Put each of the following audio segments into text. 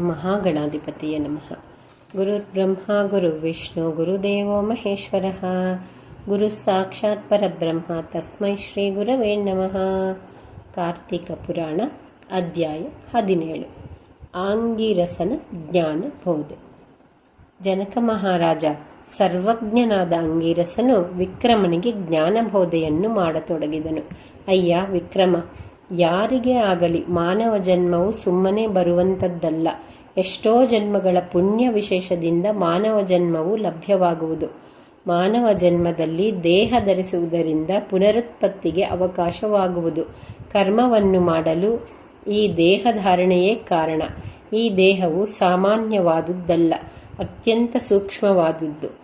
ಮಹಾಗಣಾಧಿಪತಿಯ ನಮಃ. ಗುರುಬ್ರಹ್ಮ ಗುರು ವಿಷ್ಣು ಗುರುದೇವೋ ಮಹೇಶ್ವರ. ಗುರು ಸಾಕ್ಷಾತ್ ಪರಬ್ರಹ್ಮ, ತಸ್ಮೈ ಶ್ರೀ ಗುರವೇ ನಮಃ. ಕಾರ್ತಿಕ ಪುರಾಣ, ಅಧ್ಯಾಯ ಹದಿನೇಳು. ಆಂಗಿರಸನ ಜ್ಞಾನ ಬೋಧೆ ಜನಕ ಮಹಾರಾಜ, ಸರ್ವಜ್ಞನಾದ ಅಂಗಿರಸನು ವಿಕ್ರಮನಿಗೆ ಜ್ಞಾನಬೋಧೆಯನ್ನು ಮಾಡತೊಡಗಿದನು. ಅಯ್ಯ ವಿಕ್ರಮ ಯಾರಿಗೇ ಆಗಲಿ ಮಾನವ ಜನ್ಮವು ಸುಮ್ಮನೆ ಬರುವಂಥದ್ದಲ್ಲ ಎಷ್ಟೋ ಜನ್ಮಗಳ ಪುಣ್ಯ ವಿಶೇಷದಿಂದ ಮಾನವ ಜನ್ಮವು ಲಭ್ಯವಾಗುವುದು. ಮಾನವ ಜನ್ಮದಲ್ಲಿ ದೇಹ ಧರಿಸುವುದರಿಂದ ಪುನರುತ್ಪತ್ತಿಗೆ ಅವಕಾಶವಾಗುವುದು. ಕರ್ಮವನ್ನು ಮಾಡಲು ಈ ದೇಹಧಾರಣೆಯೇ ಕಾರಣ. ಈ ದೇಹವು ಸಾಮಾನ್ಯವಾದುದ್ದಲ್ಲ, ಅತ್ಯಂತ ಸೂಕ್ಷ್ಮವಾದುದ್ದು.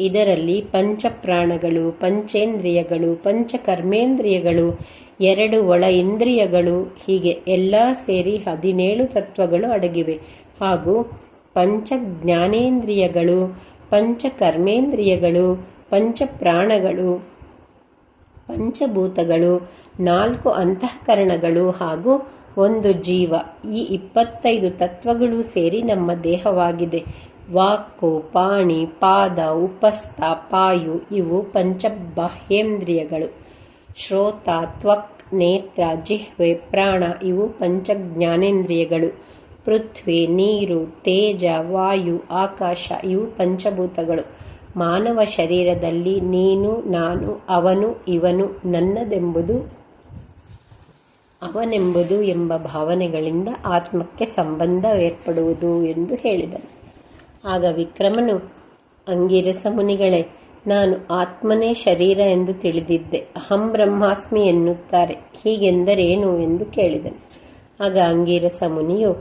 ಇದರಲ್ಲಿ ಪಂಚಪ್ರಾಣಗಳು, ಪಂಚೇಂದ್ರಿಯಗಳು, ಪಂಚಕರ್ಮೇಂದ್ರಿಯಗಳು, ಎರಡು ಒಳ ಇಂದ್ರಿಯಗಳು, ಹೀಗೆ ಎಲ್ಲ ಸೇರಿ ಹದಿನೇಳು ತತ್ವಗಳು ಅಡಗಿವೆ. ಹಾಗೂ ಪಂಚ ಜ್ಞಾನೇಂದ್ರಿಯಗಳು ಪಂಚಕರ್ಮೇಂದ್ರಿಯಗಳು, ಪಂಚಪ್ರಾಣಗಳು, ಪಂಚಭೂತಗಳು, ನಾಲ್ಕು ಅಂತಃಕರಣಗಳು ಹಾಗೂ ಒಂದು ಜೀವ. ಈ ಇಪ್ಪತ್ತೈದು ತತ್ವಗಳು ಸೇರಿ ನಮ್ಮ ದೇಹವಾಗಿದೆ. ವಾಕ್ಕು, ಪಾಣಿ, ಪಾದ, ಉಪಸ್ಥ, ಪಾಯು ಇವು ಪಂಚಬಾಹ್ಯೇಂದ್ರಿಯಗಳು ಶ್ರೋತ, ತ್ವಕ್, ನೇತ್ರ, ಜಿಹ್ವೆ, ಪ್ರಾಣ ಇವು ಪಂಚಜ್ಞಾನೇಂದ್ರಿಯಗಳು. ಪೃಥ್ವಿ, ನೀರು, ತೇಜ, ವಾಯು, ಆಕಾಶ ಇವು ಪಂಚಭೂತಗಳು. ಮಾನವ ಶರೀರದಲ್ಲಿ ನೀನು, ನಾನು, ಅವನು, ಇವನು ನನ್ನದೆಂಬುದು, ಅವನೆಂಬುದು ಎಂಬ ಭಾವನೆಗಳಿಂದ ಆತ್ಮಕ್ಕೆ ಸಂಬಂಧ ಏರ್ಪಡುವುದು ಎಂದು ಹೇಳಿದನು. ಆಗ ವಿಕ್ರಮನು ಅಂಗಿರಸ ಮುನಿಗಳೇ ನಾನು ಆತ್ಮನೇ ಶರೀರ ಎಂದು ತಿಳಿದಿದ್ದೆ. ಅಹಂ ಬ್ರಹ್ಮಾಸ್ಮಿ ಎನ್ನುತ್ತಾರೆ. ಹೀಗೆಂದರೇನು ಎಂದು ಕೇಳಿದನು. ಆಗ ಅಂಗಿರಸ ಮುನಿಯು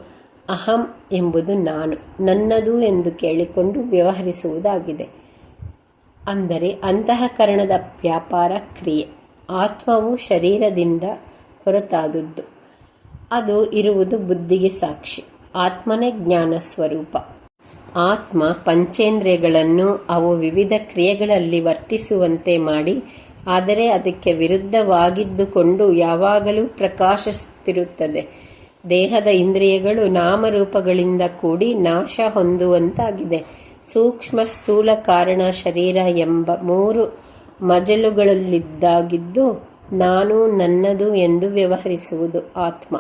ಅಹಂ ಎಂಬುದು ನಾನು, ನನ್ನದು ಎಂದು ಕೇಳಿಕೊಂಡು ವ್ಯವಹರಿಸುವುದಾಗಿದೆ. ಅಂದರೆ ಅಂತಃಕರಣದ ವ್ಯಾಪಾರ ಕ್ರಿಯೆ. ಆತ್ಮವು ಶರೀರದಿಂದ ಹೊರತಾದದ್ದು. ಅದು ಇರುವುದು ಬುದ್ಧಿಗೆ ಸಾಕ್ಷಿ. ಆತ್ಮನೇ ಜ್ಞಾನ ಸ್ವರೂಪ. ಆತ್ಮ ಪಂಚೇಂದ್ರಿಯಗಳನ್ನು ಅವು ವಿವಿಧ ಕ್ರಿಯೆಗಳಲ್ಲಿ ವರ್ತಿಸುವಂತೆ ಮಾಡಿ, ಆದರೆ ಅದಕ್ಕೆ ವಿರುದ್ಧವಾಗಿದ್ದುಕೊಂಡು ಯಾವಾಗಲೂ ಪ್ರಕಾಶಿಸುತ್ತಿರುತ್ತದೆ. ದೇಹದ ಇಂದ್ರಿಯಗಳು ನಾಮರೂಪಗಳಿಂದ ಕೂಡಿ ನಾಶ ಹೊಂದುವಂತಾಗಿದೆ. ಸೂಕ್ಷ್ಮ ಸ್ಥೂಲ ಕಾರಣ ಶರೀರ ಎಂಬ ಮೂರು ಮಜಲುಗಳಲ್ಲಿದ್ದಾಗಿದ್ದು, ನಾನು ನನ್ನದು ಎಂದು ವ್ಯವಹರಿಸುವುದು ಆತ್ಮ.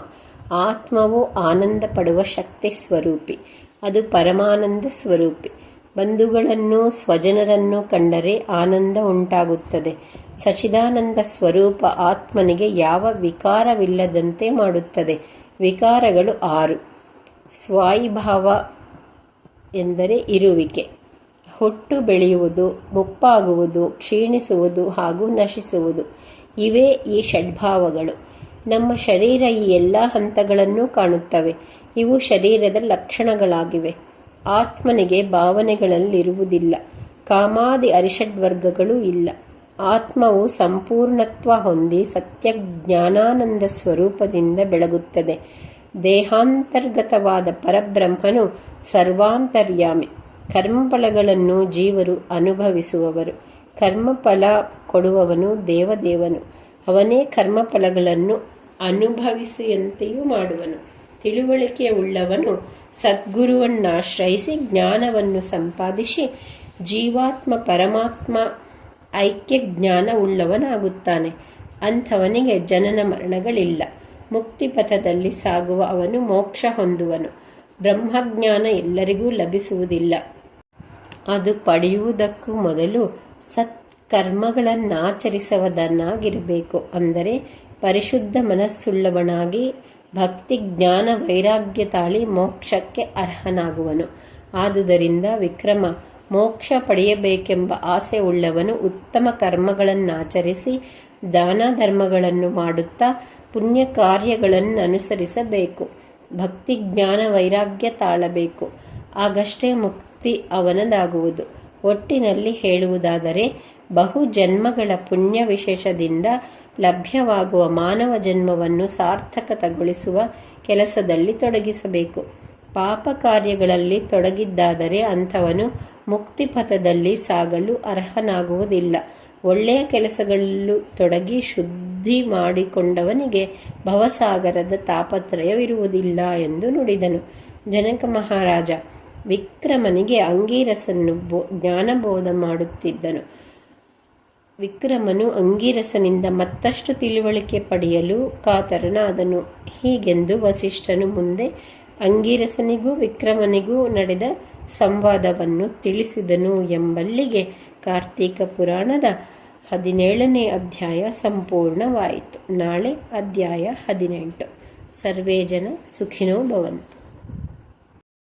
ಆತ್ಮವು ಆನಂದ ಪಡುವ ಶಕ್ತಿ ಸ್ವರೂಪಿ. ಅದು ಪರಮಾನಂದ ಸ್ವರೂಪಿ. ಬಂಧುಗಳನ್ನು ಸ್ವಜನರನ್ನು ಕಂಡರೆ ಆನಂದ ಉಂಟಾಗುತ್ತದೆ. ಸಚಿದಾನಂದ ಸ್ವರೂಪ ಆತ್ಮನಿಗೆ ಯಾವ ವಿಕಾರವಿಲ್ಲದಂತೆ ಮಾಡುತ್ತದೆ. ವಿಕಾರಗಳು ಆರು. ಸ್ವಾಯಿಭಾವ ಎಂದರೆ ಇರುವಿಕೆ. ಹುಟ್ಟು ಬೆಳೆಯುವುದು, ಮುಪ್ಪಾಗುವುದು, ಕ್ಷೀಣಿಸುವುದು ಹಾಗೂ ನಶಿಸುವುದು. ಇವೇ ಈ ಷಡ್ಭಾವಗಳು. ನಮ್ಮ ಶರೀರ ಈ ಎಲ್ಲ ಹಂತಗಳನ್ನು ಕಾಣುತ್ತವೆ. ಇವು ಶರೀರದ ಲಕ್ಷಣಗಳಾಗಿವೆ. ಆತ್ಮನಿಗೆ ಭಾವನೆಗಳಲ್ಲಿರುವುದಿಲ್ಲ. ಕಾಮಾದಿ ಅರಿಷಡ್ವರ್ಗಗಳು ಇಲ್ಲ. ಆತ್ಮವು ಸಂಪೂರ್ಣತ್ವ ಹೊಂದಿ ಸತ್ಯ ಜ್ಞಾನಾನಂದ ಸ್ವರೂಪದಿಂದ ಬೆಳಗುತ್ತದೆ. ದೇಹಾಂತರ್ಗತವಾದ ಪರಬ್ರಹ್ಮನು ಸರ್ವಾಂತರ್ಯಾಮಿ. ಕರ್ಮಫಲಗಳನ್ನು ಜೀವರು ಅನುಭವಿಸುವವರು. ಕರ್ಮಫಲ ಕೊಡುವವನು ದೇವದೇವನು. ಅವನೇ ಕರ್ಮಫಲಗಳನ್ನು ಅನುಭವಿಸುವಂತೆಯೂ ಮಾಡುವನು. ತಿಳುವಳಿಕೆ ಉಳ್ಳವನು ಸದ್ಗುರುವನ್ನಾಶ್ರಯಿಸಿ ಜ್ಞಾನವನ್ನು ಸಂಪಾದಿಸಿ ಜೀವಾತ್ಮ ಪರಮಾತ್ಮ ಐಕ್ಯ ಜ್ಞಾನ ಉಳ್ಳವನಾಗುತ್ತಾನೆ ಅಂಥವನಿಗೆ ಜನನ ಮರಣಗಳಿಲ್ಲ. ಮುಕ್ತಿಪಥದಲ್ಲಿ ಸಾಗುವ ಅವನು ಮೋಕ್ಷ ಹೊಂದುವನು. ಬ್ರಹ್ಮಜ್ಞಾನ ಎಲ್ಲರಿಗೂ ಲಭಿಸುವುದಿಲ್ಲ. ಅದು ಪಡೆಯುವುದಕ್ಕೂ ಮೊದಲು ಸತ್ಕರ್ಮಗಳನ್ನಾಚರಿಸುವುದನ್ನಾಗಿರಬೇಕು ಅಂದರೆ ಪರಿಶುದ್ಧ ಮನಸ್ಸುಳ್ಳವನಾಗಿ ಭಕ್ತಿ, ಜ್ಞಾನ, ವೈರಾಗ್ಯ ತಾಳಿ ಮೋಕ್ಷಕ್ಕೆ ಅರ್ಹನಾಗುವನು. ಆದುದರಿಂದ ವಿಕ್ರಮ, ಮೋಕ್ಷ ಪಡೆಯಬೇಕೆಂಬ ಆಸೆ ಉಳ್ಳವನು ಉತ್ತಮ ಕರ್ಮಗಳನ್ನಾಚರಿಸಿ, ದಾನ ಧರ್ಮಗಳನ್ನು ಮಾಡುತ್ತಾ ಪುಣ್ಯ ಕಾರ್ಯಗಳನ್ನು ಅನುಸರಿಸಬೇಕು ಭಕ್ತಿ, ಜ್ಞಾನ, ವೈರಾಗ್ಯ ತಾಳಬೇಕು. ಆಗಷ್ಟೇ ಮುಕ್ತಿ ಅವನದಾಗುವುದು. ಒಟ್ಟಿನಲ್ಲಿ ಹೇಳುವುದಾದರೆ ಬಹು ಜನ್ಮಗಳ ಪುಣ್ಯ ವಿಶೇಷದಿಂದ ಲಭ್ಯವಾಗುವ ಮಾನವ ಜನ್ಮವನ್ನು ಸಾರ್ಥಕತಗೊಳಿಸುವ ಕೆಲಸದಲ್ಲಿ ತೊಡಗಿಸಬೇಕು. ಪಾಪ ಕಾರ್ಯಗಳಲ್ಲಿ ತೊಡಗಿದ್ದಾದರೆ ಅಂಥವನು ಮುಕ್ತಿಪಥದಲ್ಲಿ ಸಾಗಲು ಅರ್ಹನಾಗುವುದಿಲ್ಲ. ಒಳ್ಳೆಯ ಕೆಲಸಗಳಲ್ಲೂ ತೊಡಗಿ ಶುದ್ಧಿ ಮಾಡಿಕೊಂಡವನಿಗೆ ಭವಸಾಗರದ ತಾಪತ್ರಯವಿರುವುದಿಲ್ಲ ಎಂದು ನುಡಿದನು. ಜನಕ ಮಹಾರಾಜ ವಿಕ್ರಮನಿಗೆ ಅಂಗೀರಸನ್ನು ಬೋ ಜ್ಞಾನಬೋಧ ಮಾಡುತ್ತಿದ್ದನು. ವಿಕ್ರಮನು ಅಂಗೀರಸನಿಂದ ಮತ್ತಷ್ಟು ತಿಳುವಳಿಕೆ ಪಡೆಯಲು ಕಾತರನಾದನು. ಹೀಗೆಂದು ವಸಿಷ್ಠನು ಮುಂದೆ ಅಂಗೀರಸನಿಗೂ ವಿಕ್ರಮನಿಗೂ ನಡೆದ ಸಂವಾದವನ್ನು ತಿಳಿಸಿದನು ಎಂಬಲ್ಲಿಗೆ ಕಾರ್ತೀಕ ಪುರಾಣದ ಹದಿನೇಳನೇ ಅಧ್ಯಾಯ ಸಂಪೂರ್ಣವಾಯಿತು. ನಾಳೆ ಅಧ್ಯಾಯ ಹದಿನೆಂಟು. ಸರ್ವೇ ಜನ ಸುಖಿನೋ ಭವಂತು.